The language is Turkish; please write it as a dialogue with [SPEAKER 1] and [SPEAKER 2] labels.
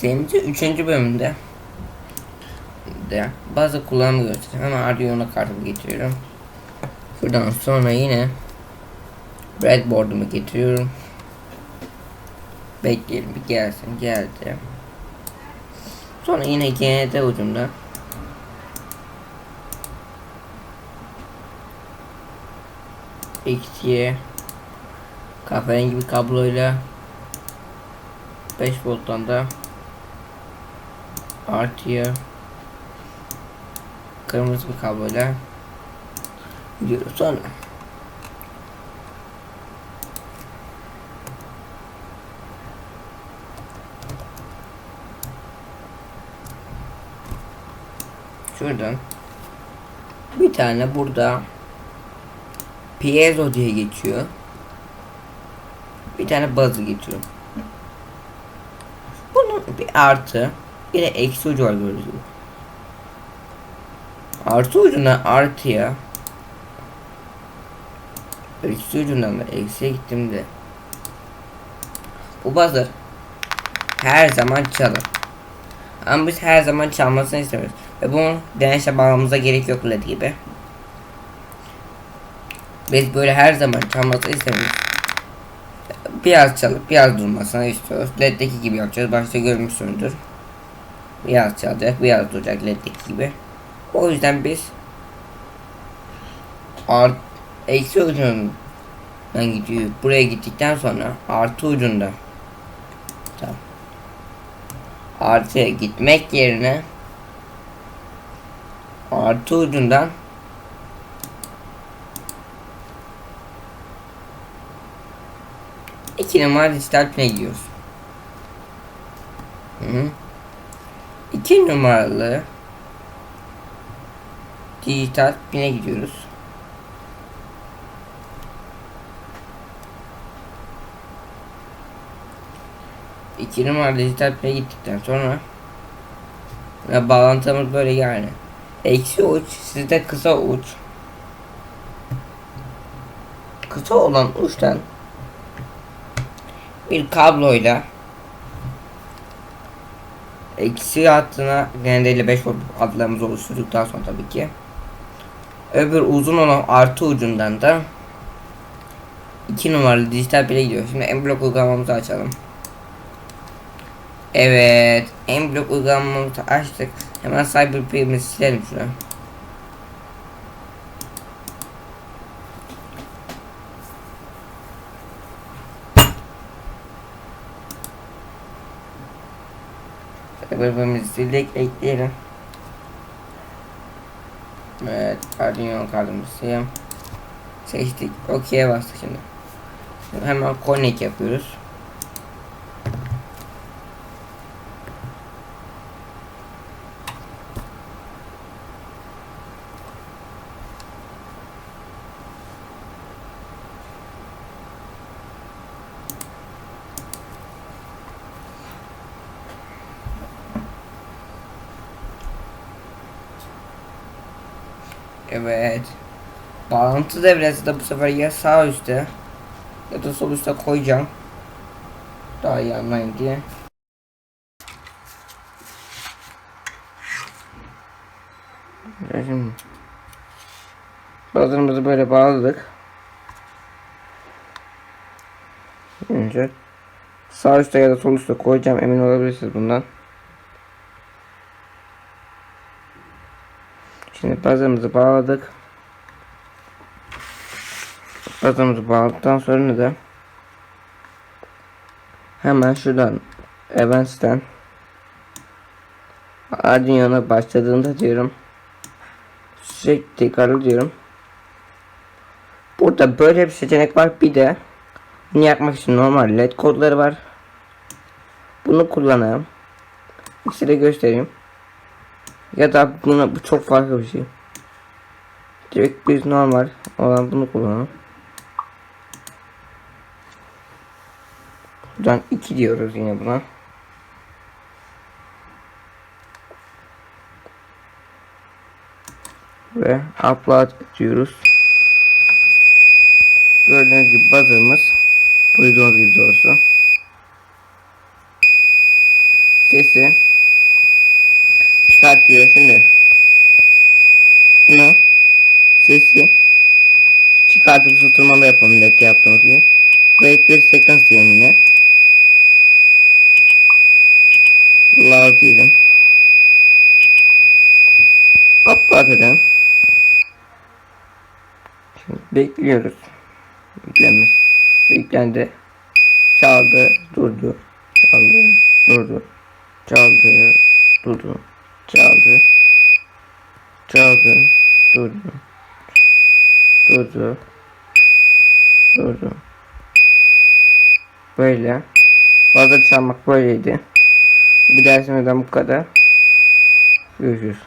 [SPEAKER 1] Serimizin 3. bölümünde de bazı kullanımı göstereceğim. Hemen Arduino kartımı getiriyorum. Buradan sonra yine breadboard'umu getiriyorum. Bekleyelim bir gelsin. Geldi. Sonra yine GND ucunda XY kahverengi bir kabloyla 5 volttan da artıya kırmızı bir kabloyla gidiyoruz. Sonra. Şuradan bir tane burada piezo diye geçiyor. Bir tane buzzer geçiyor bunun bir artı de eksi ucu var gördüğünüz gibi. Artı ucundan artıya eksi ucundan da eksiye gittiğimde bu buzzer her zaman çalar. Ama biz her zaman çalmasını istemiyoruz. Ve bunu dirençle bağlamamıza gerek yok led gibi. Biz böyle her zaman çalmasını istemiyoruz. Biraz çalıp biraz durmasını istiyoruz. LED'deki gibi yapacağız. Başta görmüşsünüzdür. Biraz çalacak, biraz duracak LED'deki gibi. O yüzden biz art eksi ucundan gidiyor. Buraya gittikten sonra artı ucunda tamam. Artıya gitmek yerine artı ucundan iki numara dijital gidiyoruz. Hı -hı. İki numaralı dijital pine gidiyoruz. İki numaralı dijital pine gittikten sonra ve bağlantımız böyle yani. Eksi uç sizde kısa uç. Kısa olan uçtan bir kabloyla eksi hattına genelde 5 volt adlarımızı oluşturduktan sonra tabii ki öbür uzun olan artı ucundan da 2 numaralı dijital pile gidiyor. Şimdi en blok uygulamamızı açalım. Evet, en blok uygulamamızı açtık. Hemen Cyberpil'imizi silelim şuna. Cyberpil'imizi sildik, ekleyelim. Evet, Arduino kartımızı seçtik. OK'ye bastık şimdi. Hemen connect yapıyoruz. Evet. Bağlantı devresi de bu sefer ya sağ üstte ya da sol üstte koyacağım. Daha iyi anlayın diye. Şimdi Buzzer'ımızı böyle bağladık. Önce sağ üstte ya da sol üstte koyacağım emin olabilirsiniz bundan. Şimdi buzzer'ımızı bağladık. Buzzer'ımızı bağladıktan sonra da hemen şuradan Events'ten Arduino'na başladığında diyorum sürekli tekrarlı diyorum. Burada böyle bir seçenek var. Bir de bunu yapmak için normal led kodları var. Bunu kullanayım size göstereyim ya da buna bu çok farklı bir şey direkt biz normal olan bunu kullanalım Buradan 2 diyoruz yine buna. Ve upload diyoruz. Gördüğünüz gibi buzzer'ımız duyduğunuz gibi doğrusu sesi çıkartıyor şimdi. Bunu sesi çıkartıp susturmalı yapalım net yaptığımız gibi. Break bir sekans diyelim yine. Loud diyelim. Upload edelim. Şimdi bekliyoruz. Yüklenmesi. Yüklendi. Çaldı, durdu. Çaldı, durdu. Çaldı, durdu. Çaldı. Çaldı, durdu. Durdu. Durdu. Böyle. Fazla çalmak böyleydi. Bu dersimizden bu kadar. Görüşürüz.